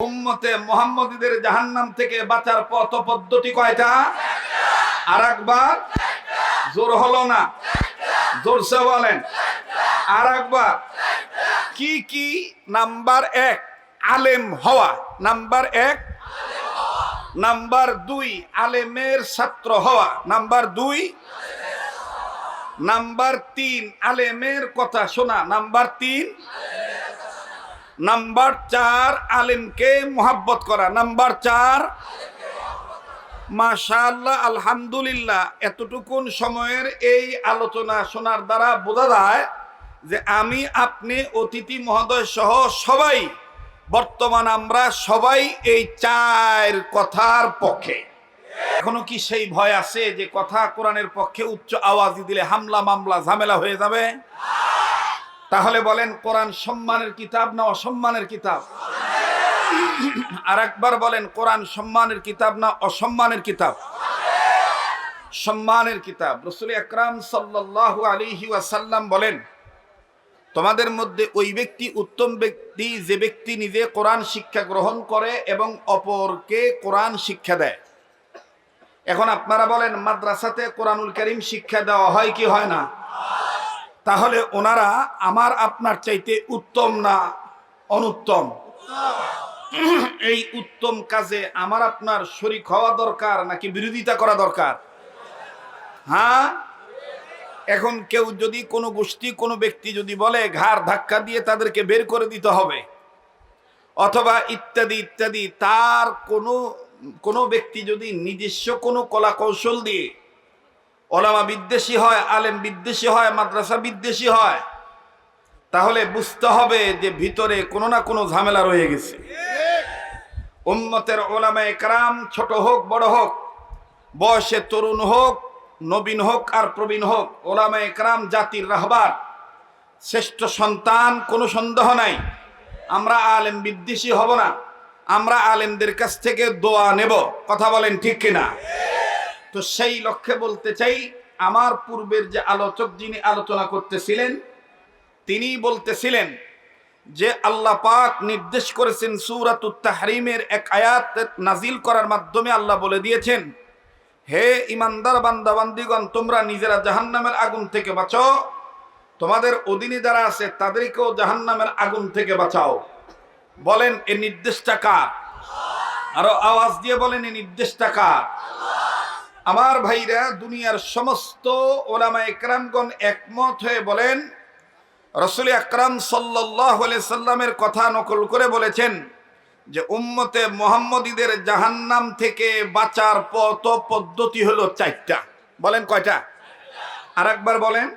উম্মতে মোহাম্মদীদের জাহান্নাম থেকে বাঁচার পথ পদ্ধতি কয়টা? আর একবার জোর হলো না? জোরসে বলেন। আর একবার কি কি? নাম্বার এক, আলেম হওয়া। নাম্বার এক, নাম্বার দুই, আলেমের ছাত্র হওয়া। নাম্বার দুই, নাম্বার তিন, আলেমের কথা শোনা। নাম্বার তিন নাম্বার চার আলেমকে মোহাব্বত করা। নাম্বার চার, মাশাআল্লাহ, আলহামদুলিল্লাহ, এতটুকুন সময়ের এই আলোচনা শোনার দ্বারা বোঝা যায় যে আমি, আপনি, অতিথি মহোদয় সহ সবাই, বর্তমান আমরা সবাই এই চার কথার পক্ষে। এখনও কি সেই ভয় আছে যে কথা কোরআনের পক্ষে উচ্চ আওয়াজ দিলে হামলা, মামলা, ঝামেলা হয়ে যাবে? তাহলে বলেন, কোরআন সম্মানের কিতাব না অসম্মানের কিতাব? আর একবার বলেন, কোরআন সম্মানের কিতাব না অসম্মানের কিতাব? সম্মানের কিতাব। রসুল আকরাম সাল্লাল্লাহু আলাইহি ওয়াসাল্লাম বলেন, তোমাদের মধ্যে ওই ব্যক্তি উত্তম ব্যক্তি, যে ব্যক্তি নিজে কোরআন শিক্ষা গ্রহণ করে এবং অপরকে কোরআন শিক্ষা দেয়। এখন আপনারা বলেন, মাদ্রাসাতে কোরআনুল করিম শিক্ষা দেওয়া হয় কি হয় না? তাহলে ওনারা আমার আপনার চাইতে উত্তম না অনুত্তম? এই উত্তম কাজে আমার আপনার শরিক হওয়া দরকার নাকি বিরোধিতা করা দরকার? হ্যাঁ? এখন কেউ যদি কোনো গোষ্ঠী, কোনো ব্যক্তি যদি বলে ঘাড় ধাক্কা দিয়ে তাদেরকে বের করে দিতে হবে, অথবা ইত্যাদি ইত্যাদি, তার কোনো কোনো ব্যক্তি যদি নিজস্ব কোনো কলা কৌশল দিয়ে ওলামা বিদ্বেষী হয়, আলেম বিদ্বেষী হয়, মাদ্রাসা বিদ্বেষী হয়, তাহলে বুঝতে হবে যে ভিতরে কোনো না কোনো ঝামেলা রয়ে গেছে। উম্মতের ওলামা একরাম ছোট হোক, বড় হোক, বয়সে তরুণ হোক, নবীন হোক আর প্রবীণ হোক, ওলামা একরাম জাতির রাহবার। শ্রেষ্ঠ সন্তান কোনো সন্দেহ নাই। আমরা আলেম বিদ্বেষী হব না। আমরা আলেমদের কাছ থেকে দোয়া নেব। কথা বলেন ঠিক কিনা? তো সেই লক্ষ্যে বলতে চাই, আমার পূর্বের যে আলোচক যিনি আলোচনা করতেছিলেন তিনি বলতেছিলেন যে আল্লাহ পাক নির্দেশ করেছেন সুরাতুত তাহরিমের এক আয়াত নাজিল করার মাধ্যমে আল্লাহ বলে দিয়েছেন, হে ইমানদার বান্দাবান্দিগণ তোমরা নিজেরা জাহান্নামের আগুন থেকে বাঁচো তোমাদের অধীনে যারা আছে, তাদেরকেও জাহান্নামের আগুন থেকে বাঁচাও। বলেন, এ নির্দেশটা কার? আরও আওয়াজ দিয়ে বলেন এই নির্দেশটা কার? আমার ভাইরা দুনিয়ার সমস্ত ওলামা একরামগণ একমত হয়ে বলেন, রসুল আকরাম সাল্লাহ সাল্লামের কথা নকল করে বলেছেন যে, উম্মতে মোহাম্মদীদের জাহান্নাম থেকে বাঁচার ও পদ্ধতি হলো চারটা। বলেন কয়টা? আর একবার বলেন।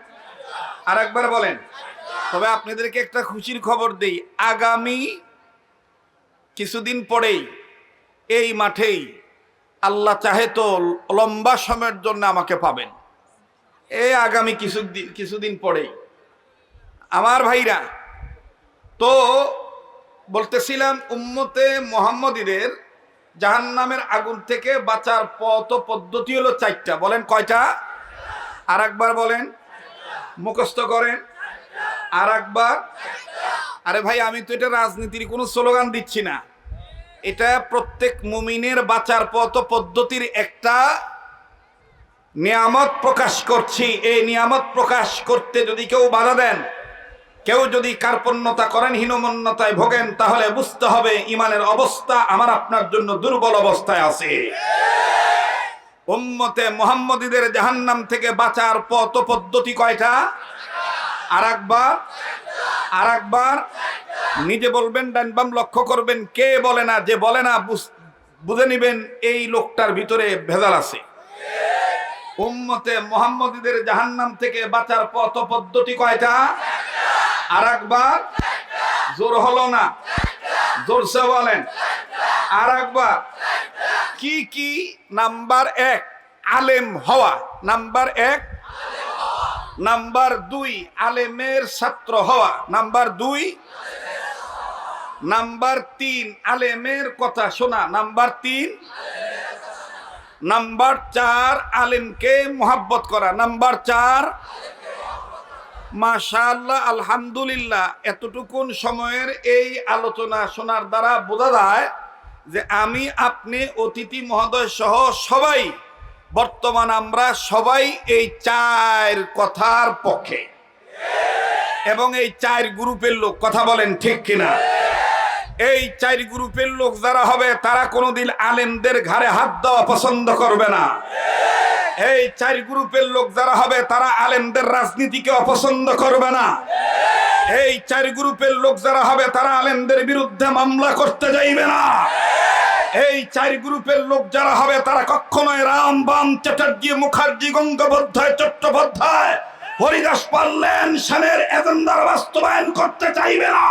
আর একবার বলেন। তবে আপনাদেরকে একটা খুশির খবর দেই, আগামী কিছুদিন পরেই, এই মাঠেই আল্লাহ চাহে তো লম্বা সময়ের জন্য আমাকে পাবেন। এ আগামী কিছুদিন কিছুদিন পরেই। আমার ভাইরা, তো বলতেছিলাম উম্মতে মোহাম্মদীদের জাহান্নামের আগুন থেকে বাঁচার পথ পদ্ধতি হলো চারটা। বলেন কয়টা? আর একবার বলেন। মুখস্থ করেন। আর একবার আরে ভাই, আমি তো এটা রাজনীতির কোনো স্লোগান দিচ্ছি না। এটা প্রত্যেক মুমিনের বাঁচার পথ পদ্ধতির একটা নিয়ামত প্রকাশ করছি। এই নিয়ামত প্রকাশ করতে যদি কেউ বাধা দেন, কেউ যদি কার্পণ্যতা করেন, হীনমন্যতায় ভোগেন, তাহলে বুঝতে হবে ইমানের অবস্থা আমার আপনার জন্য দুর্বল অবস্থায় আছে। উম্মতে মোহাম্মদীদের জাহান্নাম থেকে বাঁচার পথ পদ্ধতি কয়টা? আর একবার আর একবার নিজে বলবেন, ডান বাম লক্ষ্য করবেন, কে বলে না, যে বলে না, বুঝ- নিবেন, এই লোকটার ভিতরে ভেজাল আছে। উম্মতে মোহাম্মদীদের জাহান্নাম থেকে বাঁচার পথ পদ্ধতি কয়টা? আর একবার জোর হলো না? জোরসে বলেন। আর একবার কি কি নাম্বার এক? আলেম হওয়া। নাম্বার এক নাম্বার দুই, আলেমের ছাত্র হওয়া। নাম্বার দুই, নাম্বার তিন, আলেমের কথা শোনা। নাম্বার তিন, নাম্বার চার, আলেমকে মোহাব্বত করা। নাম্বার চার, মাশাআল্লাহ, আলহামদুলিল্লাহ, এতটুকুন সময়ের এই আলোচনা শোনার দ্বারা বোঝা যায় যে আমি, আপনি, অতিথি মহোদয় সহ সবাই বর্তমান আমরা সবাই এই চার কথার পক্ষে। এবং এই চার গ্রুপের লোক, কথা বলেন ঠিক কিনা? এই চার গ্রুপের লোক যারা হবে, তারা কোনোদিন আলেমদের ঘাড়ে হাত দেওয়া পছন্দ করবে না। এই চার গ্রুপের লোক যারা হবে, তারা আলেমদের রাজনীতিকে অপছন্দ করবে না। এই চার গ্রুপের লোক যারা হবে, তারা আলেমদের বিরুদ্ধে মামলা করতে যাইবে না। এই চার গ্রুপের লোক যারা হবে, তারা কখনোই রাম, বাম, চ্যাটার্জি, মুখার্জি, গঙ্গোপাধ্যায়, চট্টোপাধ্যায়, হরিদাস পাল্লেন সেনের এজেন্ডার বাস্তবায়ন করতে চাইবে না।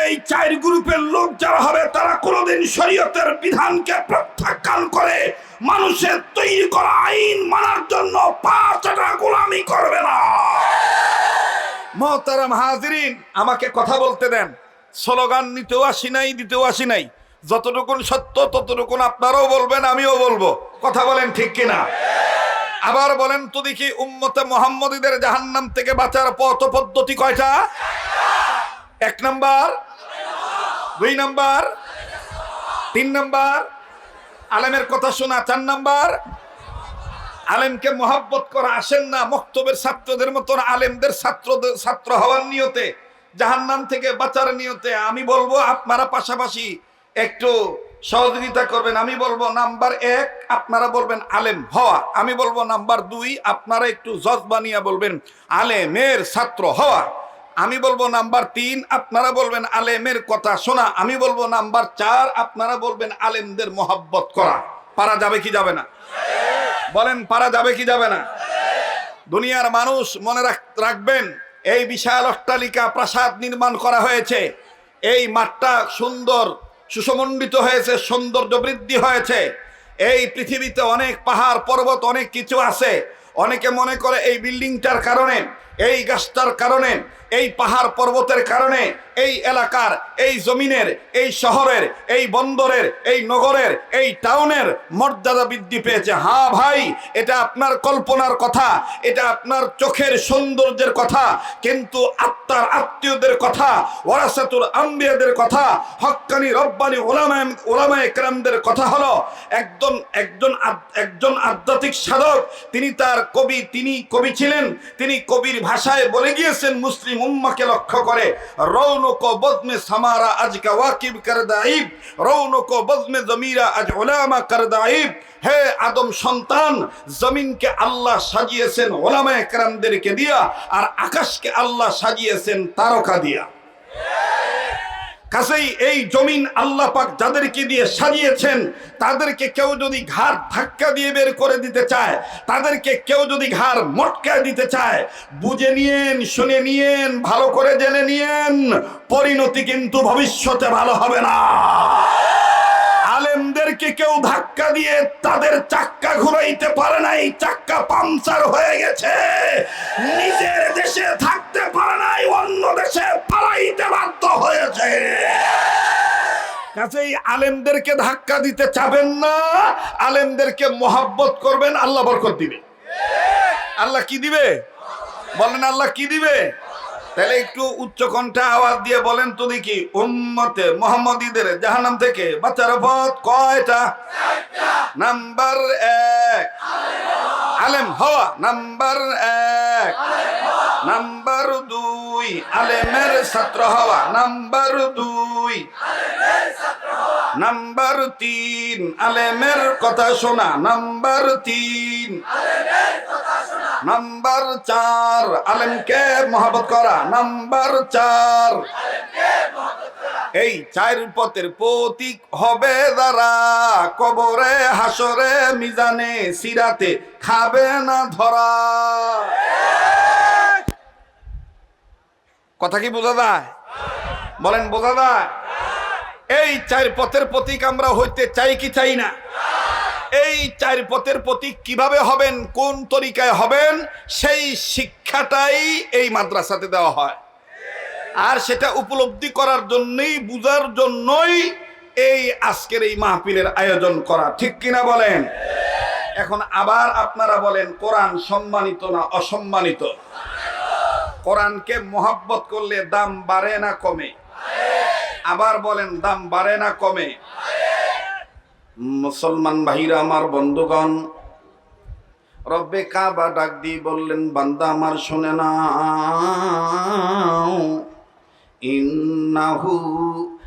এই চার গ্রুপের লোক যারা হবে, তারা কোনোদিন শরীয়তের বিধানকে প্রত্যাখ্যান করে মানুষের তৈরি করা আইন মানার জন্য পাঁচটা গোলামি করবে না। মহতারাম হাজিরিন, আমাকে কথা বলতে দেন। স্লোগান নিতেও আসি নাই, দিতেও আসি নাই। যতটুকুন সত্য, ততটুকুন আপনারাও বলবেন, আমিও বলব। কথা বলেন ঠিক কিনা? আবার বলেন, তো দেখি উম্মতে মোহাম্মদীদের জাহান্নাম থেকে বাঁচার পথ পদ্ধতি কয়টা? এক নাম্বার, দুই নাম্বার, তিন নাম্বার, আলেমের কথা শোনা। চার নাম্বার, আলেমকে মহাব্বত করা, আসেন না মক্তবের ছাত্রদের মতন, আলেমদের ছাত্রদের ছাত্র হওয়ার নিয়তে, জাহান্নাম থেকে বাঁচার নিয়তে, আমি বলব আপনারা পাশাপাশি একটু সহযোগিতা করবেন। আমি বলব নাম্বার এক, আপনারা বলবেন আলেম হওয়া। আমি বলব নাম্বার দুই, আপনারা একটু জজ বানিয়া বলবেন আলেমের ছাত্র হওয়া। আমি বলব নাম্বার তিন, আপনারা বলবেন আলেমের কথা শোনা। আমি বলব নাম্বার চার, আপনারা বলবেন আলেমদের মহাব্বত করা। পারা যাবে কি যাবে না? বলেন, পারা যাবে কি যাবে না? দুনিয়ার মানুষ মনে রাখ- রাখবেন, এই বিশাল অট্টালিকা প্রাসাদ নির্মাণ করা হয়েছে। এই মাঠটা সুন্দর সুসমণ্ডিত হয়েছে, সৌন্দর্য বৃদ্ধি হয়েছে। এই পৃথিবীতে অনেক পাহাড়, পর্বত, অনেক কিছু আছে। অনেকে মনে করে এই বিল্ডিংটার কারণে, এই গাছটার কারণে এই পাহাড় পর্বতের কারণে এই এলাকার, এই জমিনের, এই শহরের, এই বন্দরের, এই নগরের, এই টাউনের মর্যাদা বৃদ্ধি পেয়েছে। হ্যাঁ ভাই, এটা আপনার কল্পনার কথা, এটা আপনার চোখের সৌন্দর্যের কথা, কিন্তু আত্মার আত্মীয়দের কথা ওরাসাতুর আম্বিয়াদের কথা, হক্কানি রব্বানি ওলামায় ওলামায় একরামদের কথা হলো, একজন একজন একজন আধ্যাত্মিক সাধক, তিনি তার কবি, তিনি কবি ছিলেন, তিনি কবির ভাষায় বলে গিয়েছেন মুসলিম উম্মাকে লক্ষ্য করে, রৌনক বদমে সামারা আজকা ওয়াকিব করদাইব রৌনক বদমে জমিরা আজ ওলামা করদাইব হে আদম সন্তান, জমিনকে আল্লাহ সাজিয়েছেন ওলামা একরামদেরকে দিয়া, আর আকাশকে আল্লাহ সাজিয়েছেন তারকা দিয়া। কাছেই এই জমিন আল্লাহ পাক যাদেরকে দিয়ে সাজিয়েছেন, তাদেরকে কেউ যদি ঘাড় ধাক্কা দিয়ে বের করে দিতে চায়, তাদেরকে কেউ যদি ঘাড় মটকায় দিতে চায়, বুঝে নিয়েন, শুনে নিয়েন, ভালো করে জেনে নিয়েন, পরিণতি কিন্তু ভবিষ্যতে ভালো হবে না। আলেমদেরকে কেউ ধাক্কা দিয়ে তাদের চাক্কা ঘুরাইতে পারে নাই, চাক্কা পাংচার হয়ে গেছে। নিজের দেশে থাকতে পারে নাই, অন্য দেশে পালাইতে বাধ্য হয়েছে। কাজেই আলেমদেরকে ধাক্কা দিতে চাবেন না, আলেমদেরকে মোহাব্বত করবেন, আল্লাহ বরকত দিবে। আল্লাহ কি দিবে? বলেন, আল্লাহ কি দিবে? তাহলে একটু উচ্চ কণ্ঠে আওয়াজ দিয়ে বলেন তো দেখি উম্মতে মোহাম্মদীদের জাহান্নাম থেকে বাচ্চার পথ কয়টা? নাম্বার এক। আলেম হওয়া। নাম্বার এক। নাম্বার দুই, আলেমের ছাত্র হওয়া। নাম্বার দুই। নাম্বার তিন, আলেমের কথা শোনা। নাম্বার তিন। নাম্বার চার, আলেমকে মহাবত করা। নাম্বার চার, এই চার পথের প্রতীক হবে যারা। কবরে হাসরে মিজানে, সিরাতে খাবে না ধরা। কথা কি বোঝা যায়? বলেন, বোঝা যায়? এই চার পথের প্রতীক আমরা হইতে চাই কি চাই না? এই চার পথের প্রতীক কীভাবে হবেন, কোন তরিকায় হবেন, সেই শিক্ষাটাই এই মাদ্রাসাতে দেওয়া হয়। আর সেটা উপলব্ধি করার জন্যই, বুঝার জন্যই এই আজকের এই মাহফিলের আয়োজন করা। ঠিক কিনা বলেন? এখন আবার আপনারা বলেন, কোরআন সম্মানিত না অসম্মানিত? কোরআনকে মোহাব্বত করলে দাম বাড়ে না কমে? আবার বলেন, দাম বাড়ে না কমে? মুসলমান ভাইরা আমার বন্ধুগণ, রব্বে কাবা ডাক দিয়ে বললেন, বান্দা আমার শোনে না। ইন্নাহু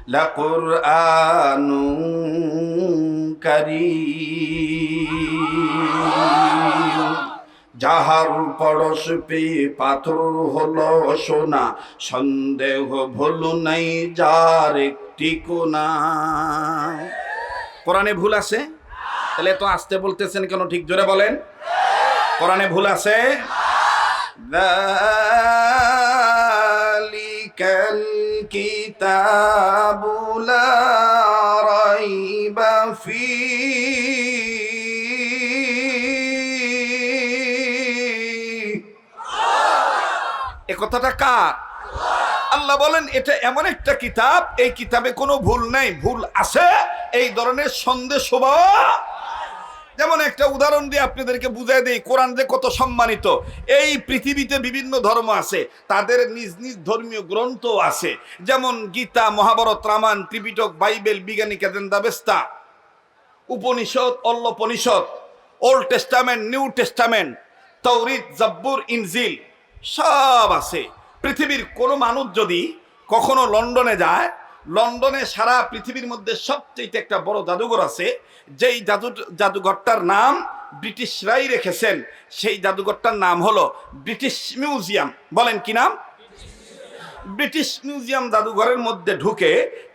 লাকুরআনু কারীম। যাহার পরশ পেয়ে পাথর হলো সোনা, সন্দেহ ভুল নাই, যার একটি কোনা। কোরআনে ভুল আছে? তাহলে তো আসতে বলতেছেন কেন? ঠিক জোরে বলেন। কোরআনে ভুল আছে? এ কথাটা কার? আল্লাহ বলেন, এটা এমন একটা কিতাব, এই কিতাবে কোনো ভুল নাই, ভুল আছে? এই ধরনের সন্দেশ যেমন একটা উদাহরণ দিয়ে আপনাদেরকে বুঝাই দেই, কোরআন যে কত সম্মানিত। এই পৃথিবীতে বিভিন্ন ধর্ম আছে, তাদের নিজ নিজ ধর্মীয় গ্রন্থ আছে। যেমন গীতা, মহাভারত, রামায়ণ, ত্রিপিটক, বাইবেল, বিজ্ঞানী কেদেন্দাবেস্তা Upanishad, অল্লপনিষদ, Old Testament, New Testament Tawrat Zabur, Injil, সব আছে। পৃথিবীর কোনো মানুষ যদি কখনো লন্ডনে যায় লন্ডনে সারা পৃথিবীর মধ্যে সবচেয়ে একটা বড় জাদুঘর আছে, যেই জাদু, জাদুঘরটার নাম ব্রিটিশরাই রেখেছেন। সেই জাদুঘরটার নাম হলো ব্রিটিশ মিউজিয়াম। বলেন কি নাম? ব্রিটিশ মিউজিয়াম জাদুঘরের মধ্যে ঢুকে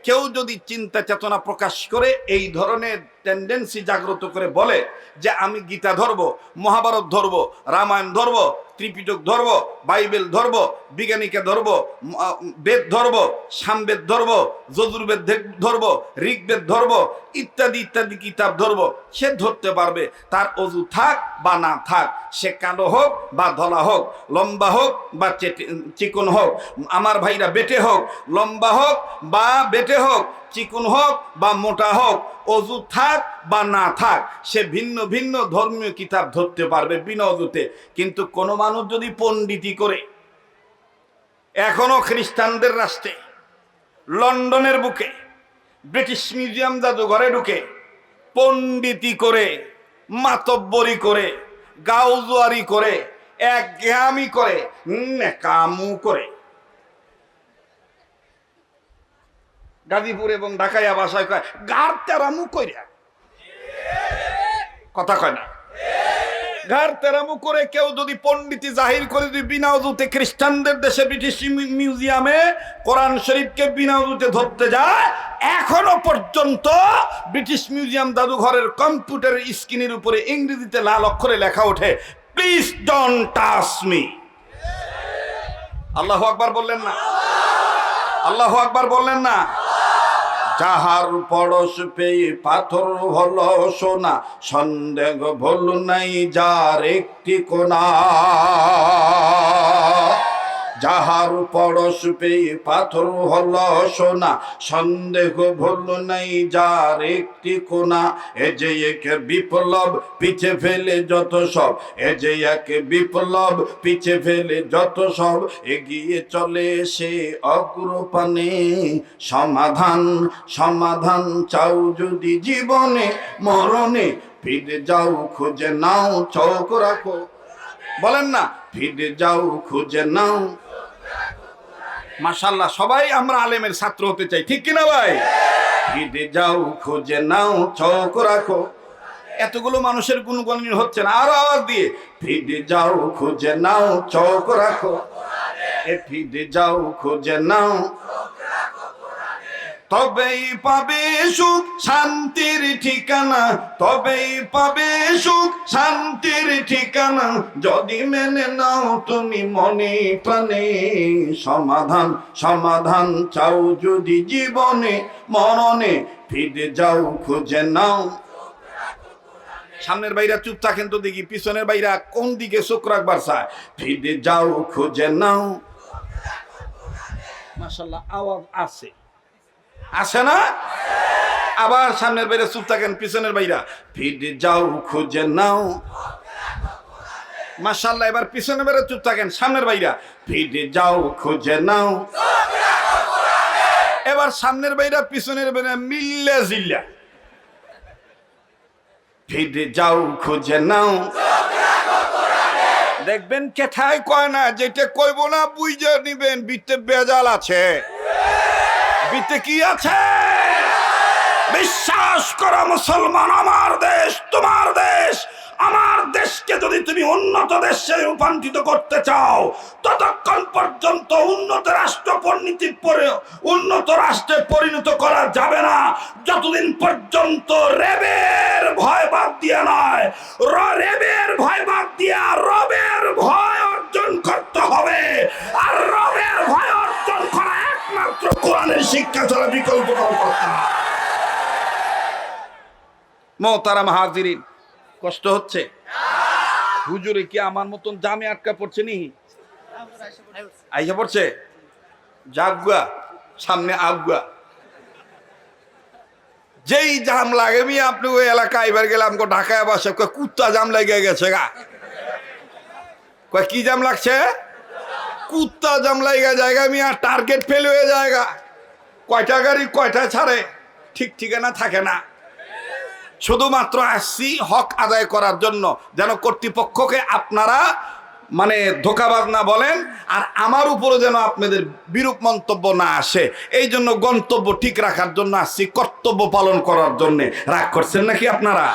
কেউ যদি চিন্তা চেতনা প্রকাশ করে এই ধরনের টেন্ডেন্সি জাগ্রত করে বলে যে আমি গীতা ধরবো, মহাভারত ধরবো, রামায়ণ ধরবো, ত্রিপিটক ধরবো, বাইবেল ধরবো, বিজ্ঞানীকে ধরবো বেদ ধরবো, সামবেদ ধরবো, যজুর্বেদ ধরবো, ঋগ্বেদ ধরবো, ইত্যাদি ইত্যাদি কিতাব ধরবো, সে ধরতে পারবে। তার অজু থাক বা না থাক, সে কালো হোক বা ধলা হোক, লম্বা হোক বা চিকন হোক, আমার ভাইরা বেটে হোক, লম্বা হোক বা বেটে হোক, চিকন হোক বা মোটা হোক অজু থাক বা না থাক, সে ভিন্ন ভিন্ন ধর্মীয় কিতাব ধরতে পারবে বিনা অজুতে কিন্তু কোনো মানুষ যদি পণ্ডিতি করে, এখনও খ্রিস্টানদের রাষ্ট্রে, লন্ডনের বুকে, ব্রিটিশ মিউজিয়াম জাদুঘরে ঢুকে পণ্ডিতি করে মাতব্বরি করে, গাউজুয়ারি করে এক করে কামু করে। গাজীপুর এবং ঢাকাইয়া ভাষায় কয় গার তেরামু কইরা। কথা কয় না। ঘর তেরামু করে কেউ যদি পণ্ডিতি জাহির করে যদি বিনা উজুতে খ্রিস্টানদের দেশে ব্রিটিশ মিউজিয়ামে কোরআন শরীফকে বিনা উজুতে ধরতে যায়, এখনও পর্যন্ত ব্রিটিশ মিউজিয়াম জাদুঘরের কম্পিউটারের স্ক্রিনের উপরে ইংরেজিতে লাল অক্ষরে লেখা ওঠে, প্লিজ ডন টাচ মি। আল্লাহ আকবার বললেন না। আল্লাহ আকবার বললেন না। যাহার পরশ পেয়ে পাথর হল সোনা সন্দেহ ভুল নাই যার একটি কোনা যাহার পরশ পেয়ে পাথর হলো সোনা, সন্দেহ ভুল নাই যার একটি কোনা। এ যে এক বিপ্লব পিছে ফেলে যত সব, এ যে এক বিপ্লব পিছে ফেলে যত সব, এগিয়ে চলে সে অগ্রপানে। সমাধান সমাধান চাও যদি জীবনে, মরণে ফিরে যাও খুঁজে নাও চৌক রাখো। বলেন না, ফিরে যাও, খুঁজে নাও। মাশাল্লাহ সবাই আমরা আলেমের ছাত্র হতে চাই, ঠিক কিনা ভাই? ফিরে যাও, খুঁজে নাও চৌক রাখো। এতগুলো মানুষের গুণগুণ হচ্ছে না, আরও আওয়াজ দিয়ে, ফিরে যাও, খুঁজে নাও চৌক রাখো। এ ফিরে যাও, খুঁজে নাও। তবেই পাবে সুখ, শান্তির ঠিকানা। তবেই পাবে সুখ, শান্তির ঠিকানা। যদি মেনে নাও তুমি মনে প্রাণে সমাধান সমাধান চাও যদি জীবনে, মরণে ফিরে যাও, খুঁজে নাও। সামনের বাইরা চুপ থাকেন তো দেখি, পিছনের বাইরা কোন দিকে চোখ রাখবার চায়? ফিরে যাও, খুঁজে নাও। মাসাল্লাহ আওয়াজ আছে। আছে না? আবার সামনের বাইরে চুপ থাকেন, পিছনের বাইরা। ফিরে যাও, খুঁজে নাও। মাশাল্লাহ এবার পিছনে বেড়ে চুপ থাকেন, সামনের বাইরা। ফিরে যাও, খুঁজে নাও। এবার সামনের বাইরা, পিছনের বাইরা মিল্লে জিল্লা। ফিরে যাও, খুঁজে নাও। দেখবেন কেঠায় কয় না, যেটা কইব না বুঝে নিবেন বিতে বেজাল আছে। বিতে কি আছে? বিশ্বাস করো, মুসলমান, আমার দেশ, তোমার দেশ। আমার দেশকে যদি তুমি উন্নত দেশে রূপান্তরিত করতে চাও, ততক্ষণ পর্যন্ত উন্নত রাষ্ট্র পরিণতি পরে উন্নত রাষ্ট্রে পরিণত করা যাবে না। যতদিন পর্যন্ত রেবের ভয় বাদ দিয়ে নয় রেবের ভয় বাদ দিয়া রবের ভয় অর্জন করতে হবে। আর রবের ভয় একমাত্র কোরআনের শিক্ষা ছাড়া বিকল্প। মহতারা মাহাজিরিন কষ্ট হচ্ছে? হুজুরে কি আমার মতন জামে আটকা পড়ছে নি? আইসা পড়ছে? জাগুয়া সামনে আগুয়া যেই জাম লাগে মি, আপনি ওই এলাকা এবার গেলাম গো ঢাকায় বসে কুত্তা জাম লেগে গেছে গা। কয়, কি জাম লাগছে? কুত্তা জাম লাগা জায়গা মিয়া টার্গেট ফেল হয়ে জায়গা। কয়টা গাড়ি, কয়টা ছাড়ে? ঠিক ঠিকানা থাকে না। শুধুমাত্র আসছি হক আদায় করার জন্য, যেন কর্তৃপক্ষকে আপনারা মানে ধোকাবাজ না বলেন, আর আমার উপরে যেন আপনাদের বিরূপ মন্তব্য না আসে। এই জন্য গন্তব্য ঠিক রাখার জন্য আসছি, কর্তব্য পালন করার জন্য। রাগ করছেন নাকি আপনারা?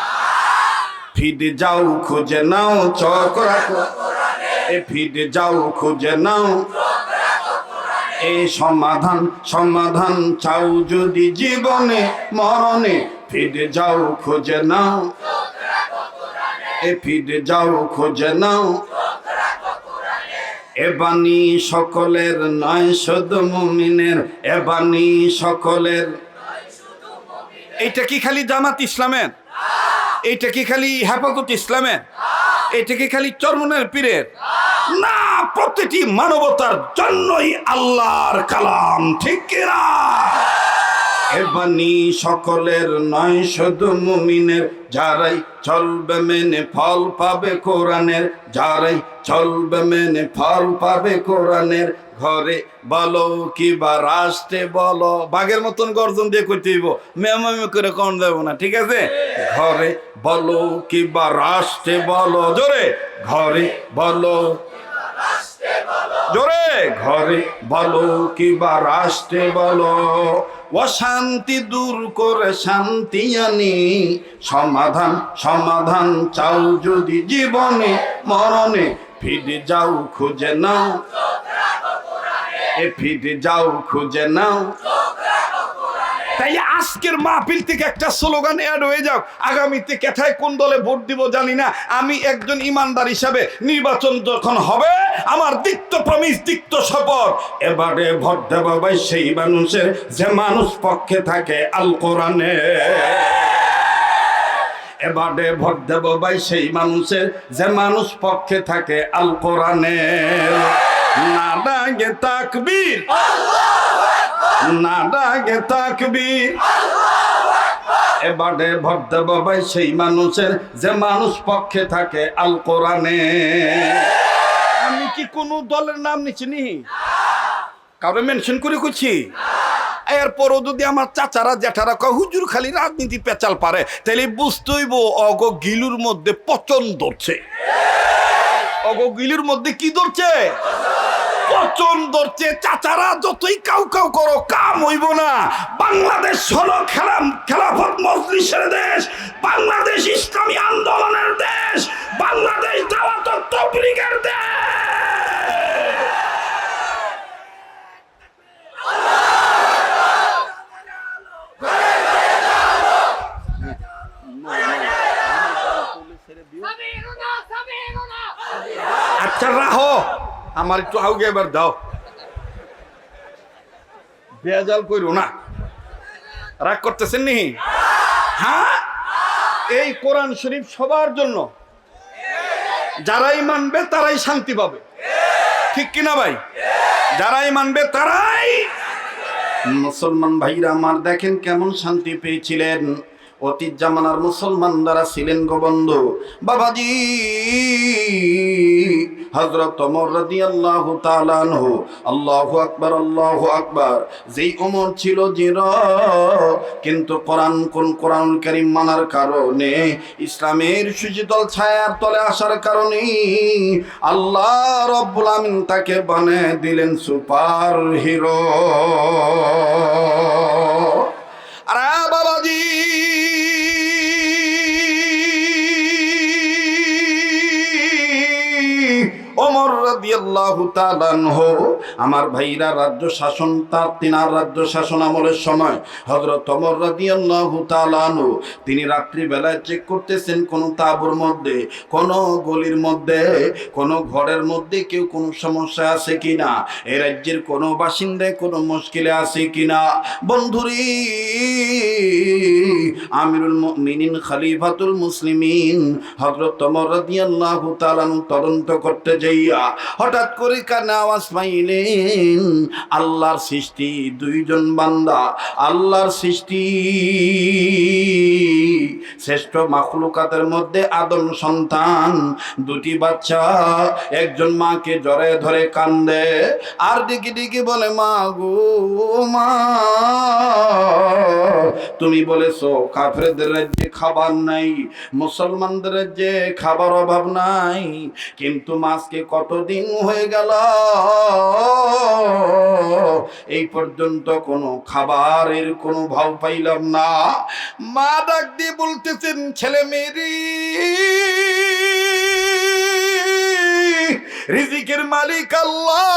ফিরে যাও, খুঁজে নাও, চক এ ফিরে যাও, খুঁজে নাও। এই সমাধান সমাধান চাও যদি জীবনে, মরণে। ফিরে যাও, খুঁজে নাও। এ ফিরে যাও, খুঁজে নাও। এ বাণী সকলের নয়, শুধু মুমিনের। এ বাণী সকলের। এইটা কি খালি জামাত ইসলামের? এইটা কি খালি হেফাজত ইসলামের? এটা কি খালি চরমনের পীরের। না প্রতিটি মানবতার জন্যই আল্লাহর কালাম ঠিক কিনা? এবানি সকলের নয়, শুধু মুমিনের। যারাই চলবে মেনে ফল পাবে কোরআনের। যারাই চলবে মেনে ফল পাবে কোরআনের। ঘরে বলো কি বা রাষ্ট্রে বলো, বাঘের মতন গর্জন দিয়ে করতে হইব। মেমামি করে কম দেবো না, ঠিক আছে? ঘরে বলো কি বা রাষ্ট্রে বলো, জোরে। ঘরে বলো জোরে। ঘরে বলো কিবা রাষ্ট্রে বলো অশান্তি দূর করে শান্তি আনি। সমাধান সমাধান চাও যদি জীবনে, মরণে। ফিরে যাও, খুঁজে নাও। এ ফিরে যাও, খুঁজে নাও। আজকের মাহফিল থেকে একটা স্লোগান অ্যাড হয়ে যাও আগামীতে কেথায় কোন দলে ভোট দিব জানি না। আমি একজন ইমানদার হিসাবে নির্বাচন যখন হবে, আমার দিক্ত প্রমিস দিক্ত শপথ। এবারে ভোট দেব ভাই সেই মানুষের, যে মানুষ পক্ষে থাকে আল কোরআনে। এবারে ভোট দেব ভাই সেই মানুষের, যে মানুষ পক্ষে থাকে আল কোরআনে। না তাকবীর। এবারে ভোট দেব ভাই সেই মানুষের, যে মানুষ পক্ষে থাকে আল কোরআনে। আমি কি কোনো দলের নাম নিচ্ছি নি? কাউরে মেনশন করে করছি এরপরও যদি আমার চাচারা জ্যাঠারা কয়, হুজুর, খালি রাজনীতি পেঁচাল পারে তাহলে বুঝতেইব, অগ গিলুর মধ্যে পচন ধরছে। অগ গিলুর মধ্যে কি ধরছে? পচন ধরছে চাচারা যতই কাউ কাউ করো, কাম হইব না। বাংলাদেশ হলো খেলাম খেলাফত মজলিসের দেশ। বাংলাদেশ ইসলামী আন্দোলনের দেশ। বাংলাদেশ দাওয়াত তবলিগের দেশ। আচ্ছা রাহো। আমার একটু আউগে এবার দাও। বেজাল কইরো না। রাগ করতেছেন নি? হ্যাঁ? এই কোরআন শরীফ সবার জন্য। যারাই মানবে তারাই শান্তি পাবে। ঠিক কিনা ভাই? যারাই মানবে তারাই। মুসলমান ভাইরা আমার দেখেন কেমন শান্তি পেয়েছিলেন। অতীত জামানার মুসলমান দ্বারা ছিলেন গোবন্ধু বাবাজি হজরত ওমর রাদিয়াল্লাহু তাআলা আনহু, আল্লাহু আকবার আল্লাহু আকবার। যেই ওমর ছিল জির, কিন্তু কোরআন কোন কোরআন কারীম মানার কারণে, ইসলামের সুশীতল ছায়ার তলে আসার কারণে আল্লাহ রব্বুল আমিন তাকে বানিয়ে দিলেন সুপার হিরো। আরে রাদিয়াল্লাহু তাআলা আনহু আমার ভাইরা রাজ্য শাসন, তার তিনার রাজ্য শাসন আমলের সময় হযরত ওমর রাদিয়াল্লাহু তাআলা আনহু, তিনি রাত্রি বেলায় চেক করতেছেন কোন তাঁবুর মধ্যে, কোন গলির মধ্যে, কোন ঘরের মধ্যে কেউ কোনো সমস্যা আছে কিনা, এ রাজ্যের কোনো বাসিন্দায় কোনো মুশকিলে আছে কিনা? বন্ধুরি, আমিরুল মুমিনিন, খলিফাতুল মুসলিমিন, হযরত ওমর রাদিয়াল্লাহু তাআলা আনহু তদন্ত করতে যাইয়া হঠাৎ করে কানে আওয়াজ পাইলেন আল্লাহর সৃষ্টি দুইজন বান্দা, আল্লাহর সৃষ্টি। শ্রেষ্ঠ মাখলুকাতের মধ্যে আদম সন্তান, দুটি বাচ্চা, একজন মাকে জরে ধরে কান্দে, আর দিকে দিকে বলে, মা গো, মা, তুমি বলেছ কাফেরদের রাজ্যে খাবার নাই, মুসলমানদের রাজ্যে খাবার অভাব নাই, কিন্তু মাছকে কতদিন হয়ে গেল? এই পর্যন্ত কোনো খাবারের কোনো ভাব পাইলাম না। মা ডাক দিয়ে বলতেছেন, ছেলে মেয়েরি, রিজিকের মালিক আল্লাহ।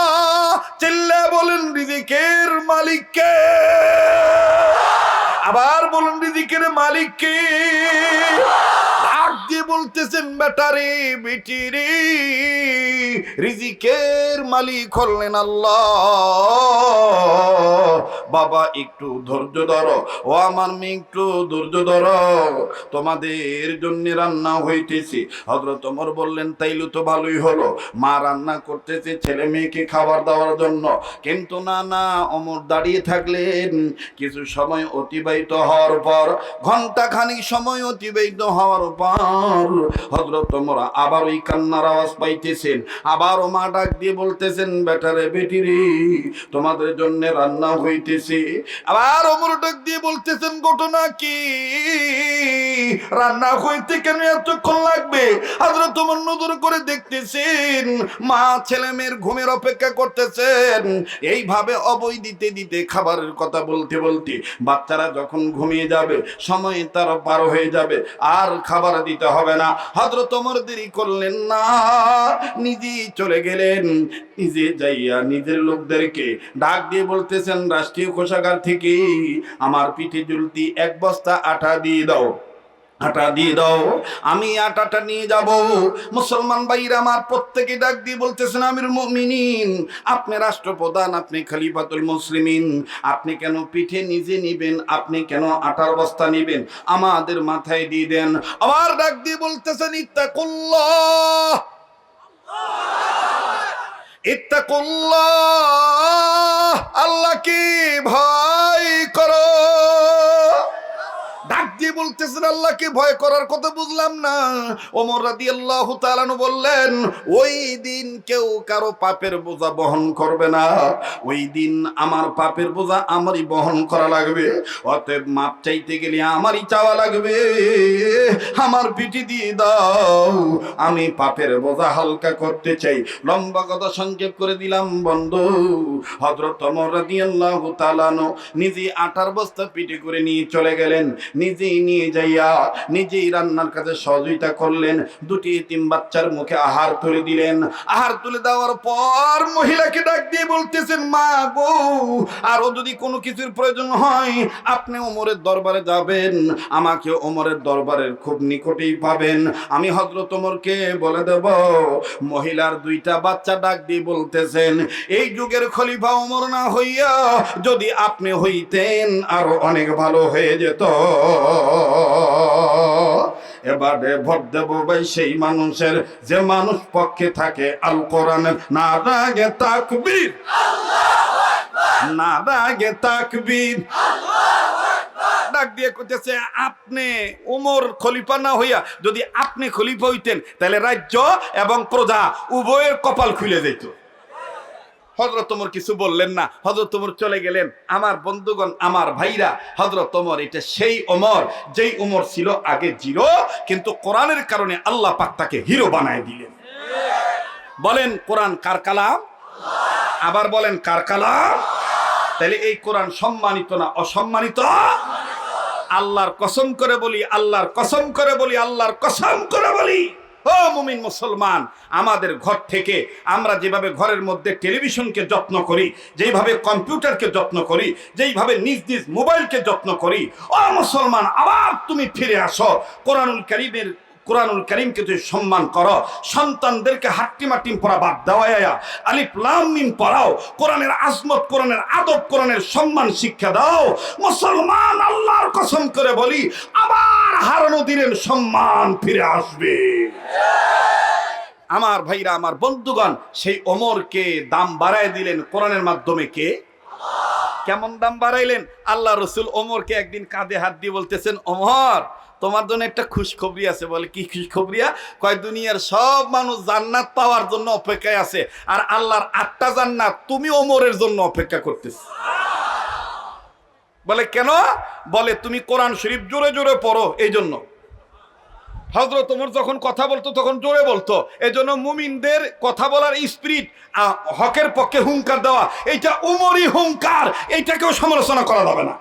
চিল্লা বলেন, রিজিকের মালিককে আবার বলুন, রিজিকের মালিককে বলতেছেন বেটারে বেটি রে, রিজিকের মালিক হলেন আল্লাহ। বাবা, একটু ধৈর্য ধরো। ও আমার মেয়ে, একটু ধৈর্য ধরো। তোমাদের জন্য রান্না হইতেছে। হজরত ওমর বললেন, তাইলে তো ভালোই হলো। মা রান্না করতেছে ছেলে মেয়েকে খাবার দেওয়ার জন্য। কিন্তু না না অমর দাঁড়িয়ে থাকলেন। কিছু সময় অতিবাহিত হওয়ার পর ঘণ্টা খানিক সময় অতিবাহিত হওয়ার পর হজরত ওমর আবার ওই কান্নার আওয়াজ পাইতেছেন। আবারও মা ডাক দিয়ে বলতেছেন, বেটারে বেটি তোমাদের জন্য রান্না হইতেছে। আবার অমর ডাক দিয়ে বলতেছেন, ঘটনা কি? রান্না হইতে কেন এতক্ষণ লাগবে? হাজরা তোমার নজর করে দেখতেছেন, মা ছেলে মেয়ের ঘুমের অপেক্ষা করতেছেন। এইভাবে অবৈ দিতে দিতে খাবারের কথা বলতে বলতে বাচ্চারা যখন ঘুমিয়ে যাবে, সময় তার পার হয়ে যাবে। আর খাবার দিতে হবে না। হজরত তোমার দেরি করলেন না। নিজেই চলে গেলেন। নিজে যাইয়া নিজের লোকদেরকে ডাক দিয়ে বলতেছেন, রাষ্ট্রীয় কোষাগার থেকে আমার পিঠে জুলতি এক বস্তা আটা দিয়ে দাও। আটা দিয়ে দাও, আমি আটাটা নিয়ে যাব। মুসলমান ভাইরা আমার প্রত্যেকে ডাক দিয়ে বলতেছেন, আমির মুমিনিন, আপনি রাষ্ট্রপ্রধান, আপনি খলিফাতুল মুসলিমিন, আপনি কেন পিঠে নিজে নিবেন, আপনি কেন আটার বস্তা নিবেন? আমাদের মাথায় দিয়ে দেন। আবার ডাক দিয়ে বলতেছেন, ইত্তাকুল্লাহ। ইত্তাকুল্লাহ আল্লাহকে ভয় করো? ডাক দিয়ে বলতেছেন, আল্লাহকে ভয় করার কথা বুঝলাম না। ওমর রাদিয়াল্লাহু তাআলা বললেন, ওই দিন কেউ কারও পাপের বোঝা বহন করবে না। ওই দিন আমার পাপের বোঝা আমারই বহন করা লাগবে। অতএব মাপ চাইতে গেলে আমারই চাওয়া লাগবে। আমার পিঠি দিয়ে দাও। আমি পাপের বোঝা হালকা করতে চাই। লম্বা কথা সংক্ষেপ করে দিলাম, বন্ধু। হযরত ওমর রাদিয়াল্লাহু তাআলা নিজে আটার বস্তা পিঠে করে নিয়ে চলে গেলেন। নিজেই নিয়ে যাইয়া নিজেই রান্নার কাজে সহযোগিতা করলেন। দুটি তিন বাচ্চার মুখে আহার তুলে দিলেন। আহার তুলে দেওয়ার পর মহিলাকে ডাক দিয়ে বলতেছেন, মা গো, আরও যদি কোনো কিছুর প্রয়োজন হয়, আপনি ওমরের দরবারে যাবেন। আমাকে ওমরের দরবারের খুব নিকটেই পাবেন। আমি হজরত ওমরকে বলে দেব। মহিলার দুইটা বাচ্চা ডাক দিয়ে বলতেছেন, এই যুগের খলিফা ওমর না হইয়া যদি আপনি হইতেন, আরও অনেক ভালো হয়ে যেত। এবারে ভোট দেব ভাই সেই মানুষের, যে মানুষ পক্ষে থাকে আল কোরআনের। না রাগে তাকবীর। না রাগে তাকবীর। ডাক দিয়ে কইতেছে, আপনি উমর খলিফা না হইয়া যদি আপনি খলিফা হইতেন, তাহলে রাজ্য এবং প্রজা উভয়ের কপাল খুলে যেত হজরত তোমর কিছু বললেন না। হজরত তোমর চলে গেলেন। আমার বন্ধুগণ, আমার ভাইরা হজরত তোমর এটা সেই ওমর, যেই উমর ছিল আগে জিরো, কিন্তু কোরআনের কারণে আল্লাহ পাক তাকে হিরো বানায় দিলেন। বলেন, কোরআন কার কালাম? আবার বলেন, কার কালাম? তাহলে এই কোরআন সম্মানিত না অসম্মানিত? আল্লাহর কসম করে বলি, আল্লাহর কসম করে বলি, আল্লাহর কসম করে বলি। মুমিন মুসলমান, আমাদের ঘর থেকে আমরা যেভাবে ঘরের মধ্যে টেলিভিশনকে যত্ন করি, যেইভাবে কম্পিউটারকে যত্ন করি, যেইভাবে নিজ নিজ মোবাইলকে যত্ন করি, ও মুসলমান, আবার তুমি ফিরে আসো। কোরআনুল করিমের কোরআনুল করিমকে তুই সম্মান করো, সন্তানদেরকে হাট্টি মাটিম পড়া বাদ দেওয়া আলিফ লাম মিম পড়াও, কোরআনের আজমত, কোরআনের আদব, কোরআনের সম্মান শিক্ষা দাও। মুসলমান আল্লাহর কসম করে বলি, আবার হারানো দিনের সম্মান ফিরে আসবে। আমার ভাইরা, আমার বন্ধুগণ, সেই ওমরকে দাম বাড়ায় দিলেন কোরআনের মাধ্যমে কে? কেমন দাম বাড়াইলেন? আল্লাহ রসুল ওমরকে একদিন কাঁধে হাত দিয়ে বলতেছেন, ওমর তোমার জন্য একটা খুশখবরি আছে বলে, কি খুশখবরিয়া কয়, দুনিয়ার সব মানুষ জান্নাত পাওয়ার জন্য অপেক্ষায় আছে, আর আল্লাহর আটটা জান্নাত তুমি ওমরের জন্য অপেক্ষা করতেছ। বলে কেন? বলে, তুমি কোরআন শরীফ জোরে জোরে পড়ো এই জন্য হজরত ওমর যখন কথা বলতো, তখন জোরে বলতো এই জন্য মুমিনদের কথা বলার স্পিরিট হকের পক্ষে হুঙ্কার দেওয়া, এইটা উমরই হুঙ্কার এইটাকেও সমালোচনা করা যাবে না।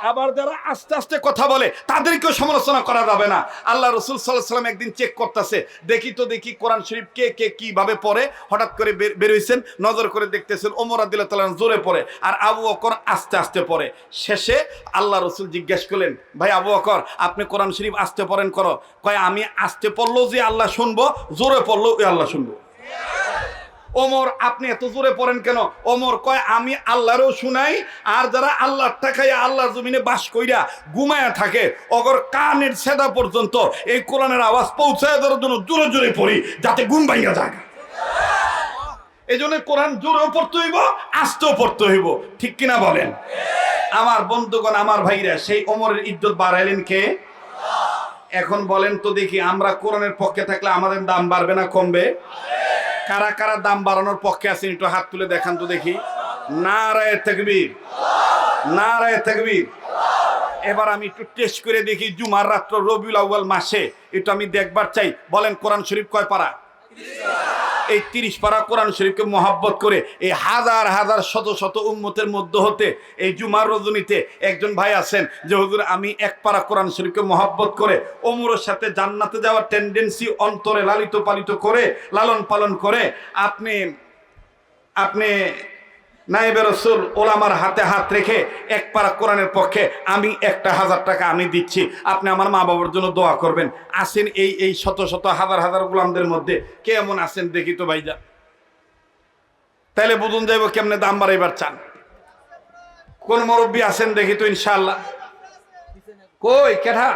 আবার যারা আস্তে আস্তে কথা বলে, তাদেরকেও সমালোচনা করা যাবে না। আল্লাহ রসুল সাল্লাহ সাল্লাম একদিন চেক করতেছে। দেখি তো দেখি কোরআন শরীফ কে কে কীভাবে পড়ে। হঠাৎ করে বের- বেরোইছেন নজর করে দেখতেছেন ওমর আদিল্লাহ তাল্লাহ জোরে পড়ে আর আবু অকর আস্তে আস্তে পড়ে। শেষে আল্লাহ রসুল জিজ্ঞেস করলেন, ভাই আবু অকর আপনি কোরআন শরীফ আস্তে পড়েন করো। কয়, আমি আস্তে পড়ল যে আল্লাহ শুনব, জোরে পড়ল ওই আল্লাহ শুনব। ওমর, আপনি এত জোরে পড়েন কেন? ওমর কয়, আমি আল্লাহরও শুনাই, আর যারা আল্লাহর টাকায় আল্লাহর জমিনে বাস কইরা ঘুমায়া থাকে অগর কানের সেদা পর্যন্ত এই কোরআনের আওয়াজ পৌঁছায় দেওয়ার জন্য জোরে জোরে পড়ি, যাতে ঘুম ভাইয়া যায়। এই জন্য কোরআন জোরেও পড়তে হইব, আস্তেও পড়তে হইব। ঠিক কিনা বলেন? আমার বন্ধুগণ, আমার ভাইরা, সেই ওমরের ইজ্জত বাড়াইলেন কে? এখন বলেন তো দেখি, আমরা কোরআনের পক্ষে থাকলে আমাদের দাম বাড়বে না কমবে? কারা কারা দাম বাড়ানোর পক্ষে আছেন একটু হাত তুলে দেখান তো দেখি। না রায় নারায় না রায় থাকবির এবার আমি একটু টেস্ট করে দেখি জুমার রাত্র রবিউল আউ্বাল মাসে, একটু আমি দেখবার চাই। বলেন কোরআন শরীফ কয় পারা? এই তিরিশ পারা কোরআন শরীফকে মহাব্বত করে এই হাজার হাজার শত শত উম্মতের মধ্য হতে এই জুমার রজনীতে একজন ভাই আছেন যে, হুজুর, আমি এক পারা কোরআন শরীফকে মহাব্বত করে ওমরের সাথে জান্নাতে যাওয়ার টেন্ডেন্সি অন্তরে লালিত পালিত করে লালন পালন করে আপনি আপনি নাইবে রসুল ওলামার হাতে হাত রেখে এক পারা কোরআনের পক্ষে আমি একটা হাজার টাকা আমি দিচ্ছি। আপনি আমার মা বাবার জন্য দোয়া করবেন। আসেন এই এই শত শত, হাজার হাজার গোলামদের মধ্যে কে এমন আছেন দেখি তো ভাইজা। তাহলে বুঝুন যাইব কেমনে দাম বাড়াইবার চান। কোন মুরব্বী আছেন দেখি তো ইনশাল্লাহ কই কেঠা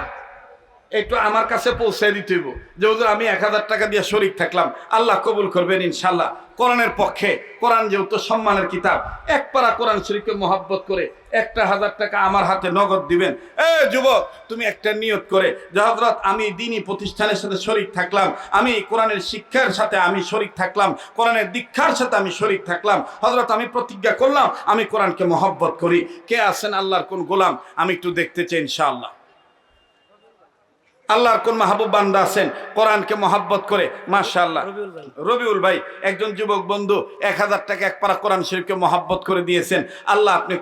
একটু আমার কাছে পৌঁছে দিতে যে হুজুর, আমি এক হাজার টাকা দিয়ে শরিক থাকলাম। আল্লাহ কবুল করবেন ইনশাল্লাহ কোরআনের পক্ষে, কোরআন যেহেতু সম্মানের কিতাব, এক পারা কোরআন শরীফকে মহাব্বত করে একটা হাজার টাকা আমার হাতে নগদ দিবেন। এ যুবক, তুমি একটা নিয়ত করে, যে হজরত আমি দিনী প্রতিষ্ঠানের সাথে শরিক থাকলাম, আমি কোরআনের শিক্ষার সাথে আমি শরিক থাকলাম, কোরআনের দীক্ষার সাথে আমি শরিক থাকলাম। হজরত আমি প্রতিজ্ঞা করলাম, আমি কোরআনকে মহব্বত করি। কে আছেন আল্লাহর কোন গোলাম? আমি একটু দেখতে চাই ইনশাআল্লাহ। আল্লাহর কোন মাহবুব বান্দা আছেন কোরআনকে মহাব্বত করে মাশাআল্লাহ। রবিউল ভাই। একজন যুবক বন্ধু এক হাজার টাকা এক পারা কোরআন শরীফকে মহাব্বত করে দিয়েছেন। আল্লাহ আপনি